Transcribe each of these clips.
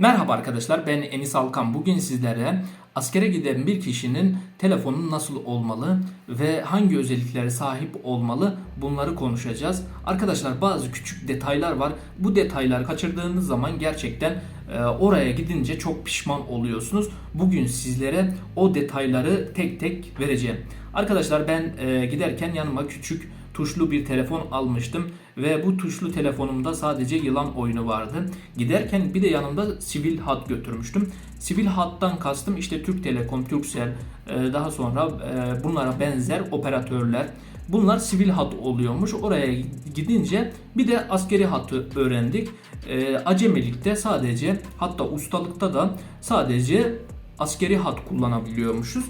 Merhaba arkadaşlar ben Enis Alkan. Bugün sizlere askere giden bir kişinin telefonu nasıl olmalı ve hangi özelliklere sahip olmalı bunları konuşacağız. Arkadaşlar bazı küçük detaylar var. Bu detayları kaçırdığınız zaman gerçekten e, oraya gidince çok pişman oluyorsunuz. Bugün sizlere o detayları tek tek vereceğim. Arkadaşlar ben e, giderken yanıma küçük tuşlu bir telefon almıştım ve bu tuşlu telefonumda sadece yılan oyunu vardı. Giderken bir de yanımda sivil hat götürmüştüm. Sivil hattan kastım işte Türk Telekom, Turkcell, e, daha sonra e, bunlara benzer operatörler. Bunlar sivil hat oluyormuş. Oraya gidince bir de askeri hatı öğrendik. E, acemilikte sadece hatta ustalıkta da sadece askeri hat kullanabiliyormuşuz.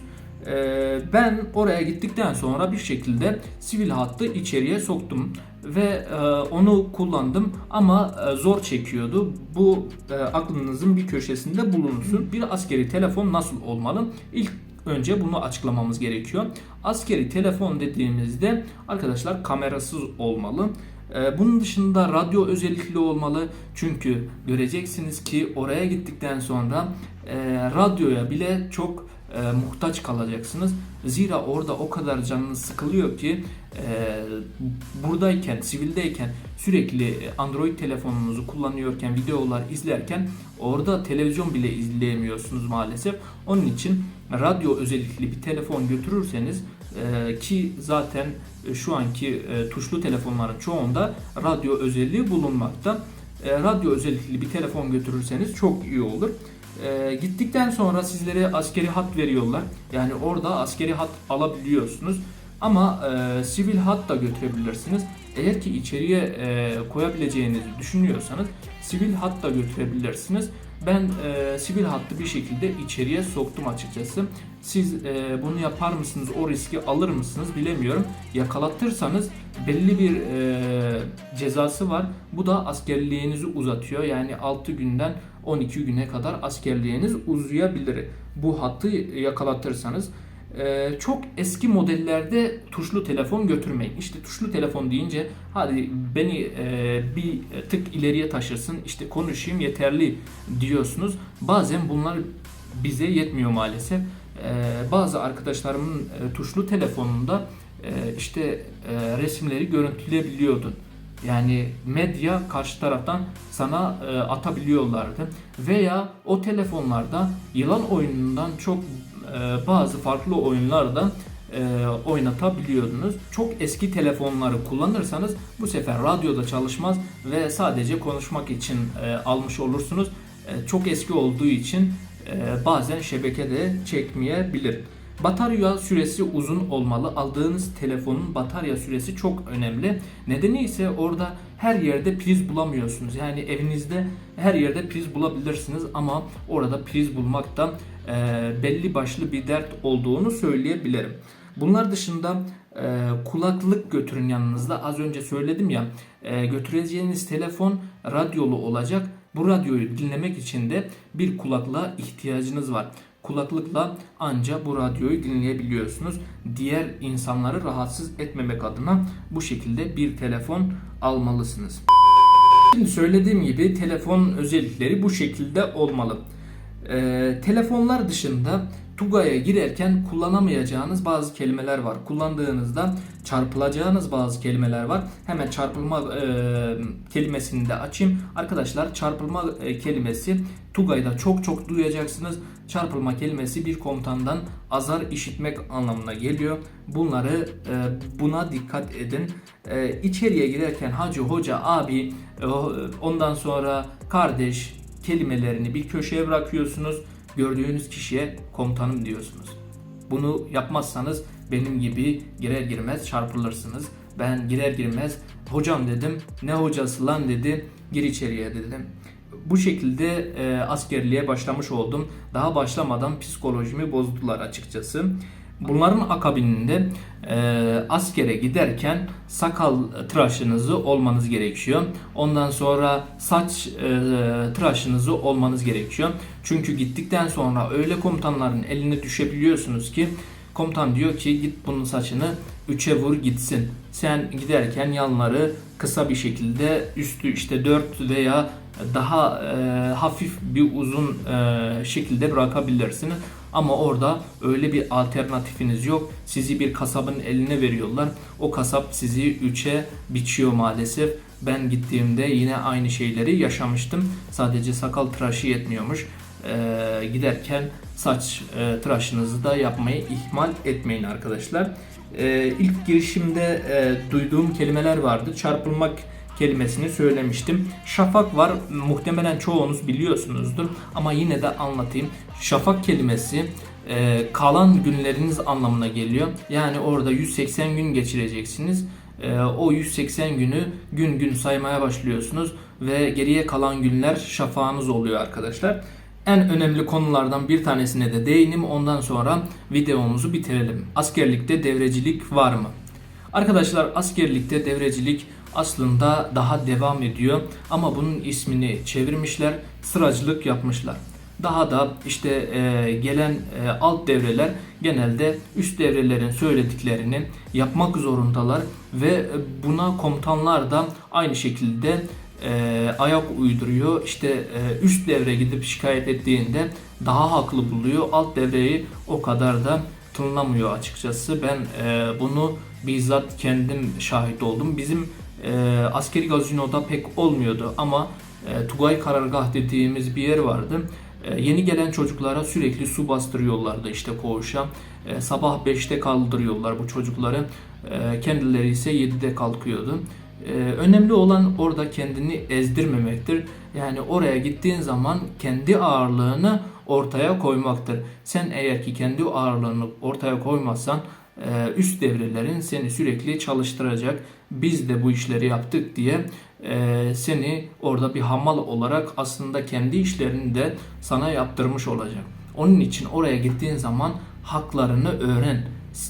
Ee, ben oraya gittikten sonra bir şekilde sivil hattı içeriye soktum ve e, onu kullandım ama e, zor çekiyordu. Bu e, aklınızın bir köşesinde bulunsun. Bir askeri telefon nasıl olmalı? İlk önce bunu açıklamamız gerekiyor. Askeri telefon dediğimizde arkadaşlar kamerasız olmalı. Bunun dışında radyo özellikli olmalı. Çünkü göreceksiniz ki oraya gittikten sonra radyoya bile çok e, muhtaç kalacaksınız. Zira orada o kadar canınız sıkılıyor ki e, buradayken, sivildeyken sürekli Android telefonunuzu kullanıyorken, videolar izlerken orada televizyon bile izleyemiyorsunuz maalesef. Onun için radyo özellikli bir telefon götürürseniz e, ki zaten şu anki e, tuşlu telefonların çoğunda radyo özelliği bulunmakta. E, radyo özellikli bir telefon götürürseniz çok iyi olur. E, gittikten sonra sizlere askeri hat veriyorlar. Yani orada askeri hat alabiliyorsunuz. Ama e, sivil hat da götürebilirsiniz. Eğer ki içeriye e, koyabileceğinizi düşünüyorsanız sivil hat da götürebilirsiniz. Ben e, sivil hattı bir şekilde içeriye soktum açıkçası. Siz e, bunu yapar mısınız, o riski alır mısınız bilemiyorum. Yakalatırsanız belli bir e, cezası var. Bu da askerliğinizi uzatıyor. Yani 6 günden 12 güne kadar askerliğiniz uzayabilir. Bu hattı yakalatırsanız. Ee, çok eski modellerde tuşlu telefon götürmeyin. İşte tuşlu telefon deyince hadi beni e, bir tık ileriye taşırsın işte konuşayım yeterli diyorsunuz. Bazen bunlar bize yetmiyor maalesef. Ee, bazı arkadaşlarımın e, tuşlu telefonunda e, işte e, resimleri görüntüleyebiliyordun. Yani medya karşı taraftan sana e, atabiliyorlardı. Veya o telefonlarda yılan oyunundan çok e, bazı farklı oyunlarda e, oynatabiliyordunuz. Çok eski telefonları kullanırsanız bu sefer radyoda çalışmaz ve sadece konuşmak için e, almış olursunuz. E, çok eski olduğu için e, bazen şebekede çekmeyebilir. Batarya süresi uzun olmalı. Aldığınız telefonun batarya süresi çok önemli. Nedeni ise orada her yerde priz bulamıyorsunuz. Yani evinizde her yerde priz bulabilirsiniz ama orada priz bulmakta e, belli başlı bir dert olduğunu söyleyebilirim. Bunlar dışında e, kulaklık götürün yanınızda. Az önce söyledim ya e, götüreceğiniz telefon radyolu olacak. Bu radyoyu dinlemek için de bir kulaklığa ihtiyacınız var. Kulaklıkla anca bu radyoyu dinleyebiliyorsunuz. Diğer insanları rahatsız etmemek adına bu şekilde bir telefon almalısınız. Şimdi söylediğim gibi telefon özellikleri bu şekilde olmalı. Ee, telefonlar dışında Tugay'a girerken kullanamayacağınız bazı kelimeler var. Kullandığınızda çarpılacağınız bazı kelimeler var. Hemen çarpılma e, kelimesini de açayım. Arkadaşlar çarpılma e, kelimesi Tugay'da çok çok duyacaksınız. Çarpılma kelimesi bir komutandan azar işitmek anlamına geliyor. Bunları e, buna dikkat edin. E, içeriye girerken hacı, hoca, abi, e, ondan sonra kardeş kelimelerini bir köşeye bırakıyorsunuz gördüğünüz kişiye komutanım diyorsunuz. Bunu yapmazsanız benim gibi girer girmez çarpılırsınız. Ben girer girmez hocam dedim. Ne hocası lan dedi. Gir içeriye dedim. Bu şekilde e, askerliğe başlamış oldum. Daha başlamadan psikolojimi bozdular açıkçası. Bunların akabininde e, askere giderken sakal tıraşınızı olmanız gerekiyor. Ondan sonra saç e, tıraşınızı olmanız gerekiyor. Çünkü gittikten sonra öyle komutanların eline düşebiliyorsunuz ki komutan diyor ki git bunun saçını üçe vur gitsin. Sen giderken yanları kısa bir şekilde üstü işte 4 veya daha e, hafif bir uzun e, şekilde bırakabilirsiniz. Ama orada öyle bir alternatifiniz yok. Sizi bir kasabın eline veriyorlar. O kasap sizi üçe biçiyor maalesef. Ben gittiğimde yine aynı şeyleri yaşamıştım. Sadece sakal tıraşı yetmiyormuş. Ee, giderken saç e, tıraşınızı da yapmayı ihmal etmeyin arkadaşlar. Ee, ilk girişimde e, duyduğum kelimeler vardı. Çarpılmak kelimesini söylemiştim. Şafak var. Muhtemelen çoğunuz biliyorsunuzdur ama yine de anlatayım. Şafak kelimesi e, kalan günleriniz anlamına geliyor. Yani orada 180 gün geçireceksiniz. E, o 180 günü gün gün saymaya başlıyorsunuz ve geriye kalan günler şafağınız oluyor arkadaşlar. En önemli konulardan bir tanesine de değinim. Ondan sonra videomuzu bitirelim. Askerlikte devrecilik var mı? Arkadaşlar askerlikte devrecilik aslında daha devam ediyor ama bunun ismini çevirmişler, sıracılık yapmışlar. Daha da işte e, gelen e, alt devreler genelde üst devrelerin söylediklerini yapmak zorundalar ve buna komutanlar da aynı şekilde e, ayak uyduruyor. İşte e, üst devre gidip şikayet ettiğinde daha haklı buluyor. Alt devreyi o kadar da tınlamıyor açıkçası. Ben e, bunu bizzat kendim şahit oldum. Bizim e, askeri gazinoda pek olmuyordu ama e, Tugay Karargah dediğimiz bir yer vardı. E, yeni gelen çocuklara sürekli su bastırıyorlardı işte koğuşa. E, sabah 5'te kaldırıyorlar bu çocukları. E, kendileri ise 7'de kalkıyordu. E, önemli olan orada kendini ezdirmemektir. Yani oraya gittiğin zaman kendi ağırlığını ortaya koymaktır. Sen eğer ki kendi ağırlığını ortaya koymazsan üst devrelerin seni sürekli çalıştıracak. Biz de bu işleri yaptık diye e, seni orada bir hamal olarak aslında kendi işlerini de sana yaptırmış olacak. Onun için oraya gittiğin zaman haklarını öğren.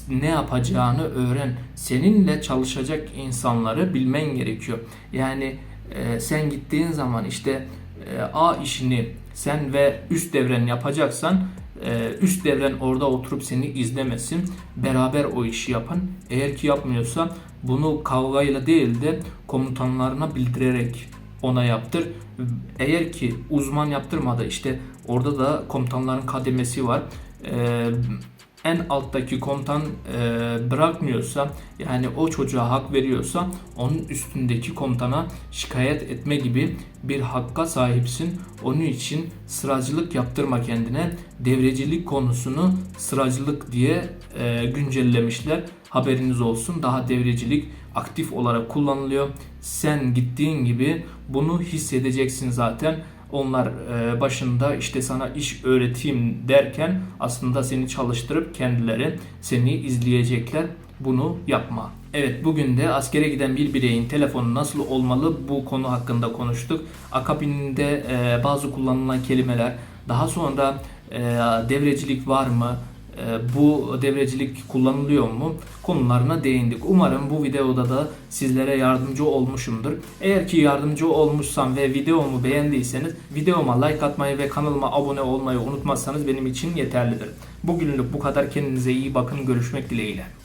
Ne yapacağını öğren. Seninle çalışacak insanları bilmen gerekiyor. Yani e, sen gittiğin zaman işte e, A işini sen ve üst devren yapacaksan e, üst devren orada oturup seni izlemesin. Beraber o işi yapın. Eğer ki yapmıyorsa bunu kavgayla değil de komutanlarına bildirerek ona yaptır. Eğer ki uzman yaptırmadı işte orada da komutanların kademesi var. E, en alttaki komutan e, bırakmıyorsa yani o çocuğa hak veriyorsa onun üstündeki komutana şikayet etme gibi bir hakka sahipsin. Onun için sıracılık yaptırma kendine. Devrecilik konusunu sıracılık diye e, güncellemişler. Haberiniz olsun. Daha devrecilik aktif olarak kullanılıyor. Sen gittiğin gibi bunu hissedeceksin zaten. Onlar e, başında işte sana iş öğreteyim derken aslında seni çalıştırıp kendileri seni izleyecekler. Bunu yapma. Evet bugün de askere giden bir bireyin telefonu nasıl olmalı bu konu hakkında konuştuk. Akabinde e, bazı kullanılan kelimeler, daha sonra e, devrecilik var mı? E, bu devrecilik kullanılıyor mu konularına değindik. Umarım bu videoda da sizlere yardımcı olmuşumdur. Eğer ki yardımcı olmuşsam ve videomu beğendiyseniz videoma like atmayı ve kanalıma abone olmayı unutmazsanız benim için yeterlidir. Bugünlük bu kadar kendinize iyi bakın görüşmek dileğiyle.